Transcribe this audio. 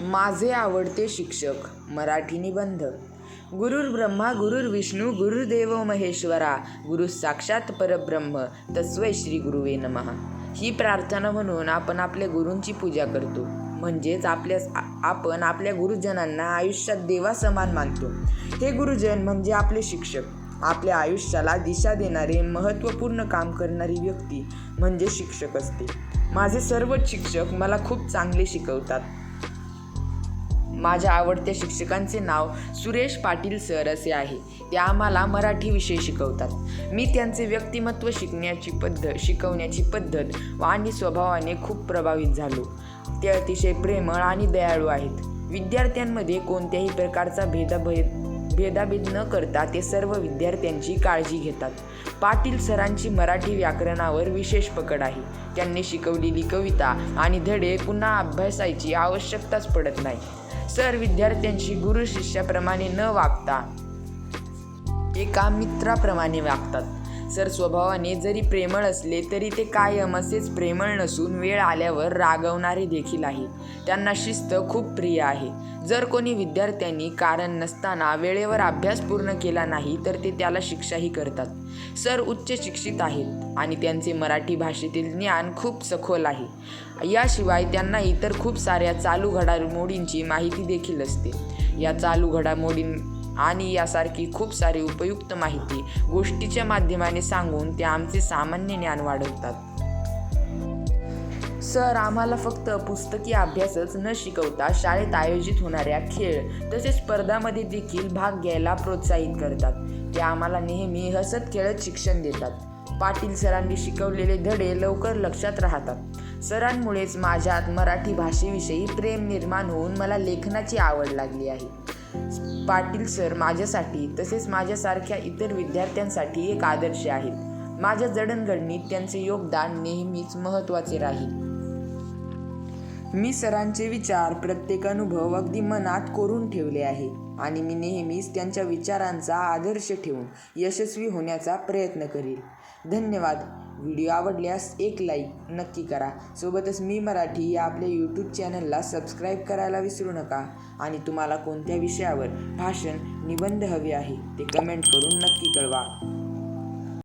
माझे आवडते शिक्षक मराठी निबंध गुरुर ब्रह्मा गुरुर विष्णू गुरुदेव महेश्वरा गुरु साक्षात परब्रह्म तस्वै श्री गुरुवे नमः. ही प्रार्थना म्हणून आपण आपल्या गुरूंची पूजा करतो. म्हणजेच आपल्या आपण आपल्या गुरुजनांना आयुष्यात देवा समान मानतो. हे गुरुजन म्हणजे आपले शिक्षक. आपल्या आयुष्याला दिशा देणारे महत्त्वपूर्ण काम करणारी व्यक्ती म्हणजे शिक्षक असते. माझे सर्वच शिक्षक मला खूप चांगले शिकवतात. माझ्या आवडत्या शिक्षकांचे नाव सुरेश पाटील सर असे आहे. ते आम्हाला मराठी विषय शिकवतात. मी त्यांचे व्यक्तिमत्व शिकण्याची पद्धत शिकवण्याची पद्धत व आणि स्वभावाने खूप प्रभावित झालो. ते अतिशय प्रेमळ आणि दयाळू आहेत. विद्यार्थ्यांमध्ये कोणत्याही प्रकारचा भेदभेद भेदाभेद न करता ते सर्व विद्यार्थ्यांची काळजी घेतात. पाटील सरांची मराठी व्याकरणावर विशेष पकड आहे. त्यांनी शिकवलेली कविता आणि धडे पुन्हा अभ्यासायची आवश्यकताच पडत नाही. सर विद्यार्थ्यांशी गुरु शिष्याप्रमाणे न वागता एका मित्राप्रमाणे वागतात. सर स्वभावाने जरी प्रेमळ असले तरी ते कायम असेच प्रेमळ नसून वेळ आल्यावर रागवणारे देखील आहे त्यांना शिस्त खूप प्रिय आहे. जर कोणी विद्यार्थ्यांनी कारण नसताना वेळेवर अभ्यास पूर्ण केला नाही तर ते त्याला शिक्षाही करतात. सर उच्च शिक्षित आहेत आणि त्यांचे मराठी भाषेतील ज्ञान खूप सखोल आहे. याशिवाय त्यांना इतर खूप साऱ्या चालू घडामोडींची माहिती देखील असते. या चालू घडामोडीं आणि यासारखी खूप सारी उपयुक्त माहिती गोष्टीच्या माध्यमाने सांगून ते आमचे सामान्य ज्ञान वाढवतात. सर आम्हाला फक्त पुस्तकी अभ्यासच न शिकवता शाळेत आयोजित होणाऱ्या खेळ तसेच स्पर्धामध्ये देखील भाग घ्यायला प्रोत्साहित करतात. ते आम्हाला नेहमी हसत खेळत शिक्षण देतात. पाटील सरांनी शिकवलेले धडे लवकर लक्षात राहतात. सरांमुळेच माझ्यात मराठी भाषेविषयी प्रेम निर्माण होऊन मला लेखनाची आवड लागली आहे. पाटील सर माझ्यासाठी तसेच माझ्यासारख्या इतर विद्यार्थ्यांसाठी एक आदर्श आहेत. माझ्या जडणघडणीत त्यांचे योगदान नेहमीच महत्त्वाचे राहील. मी सरांचे विचार प्रत्येक अनुभव अगदी मनात कोरून ठेवले आहे आणि मी नेहमीच त्यांच्या विचारांचा आदर्श ठेवून यशस्वी होण्याचा प्रयत्न करेल. धन्यवाद. व्हिडिओ आवडल्यास एक लाईक नक्की करा. सोबतच मी मराठी या आपल्या यूट्यूब चॅनलला सबस्क्राईब करायला विसरू नका आणि तुम्हाला कोणत्या विषयावर भाषण निबंध हवे आहे ते कमेंट करून नक्की कळवा.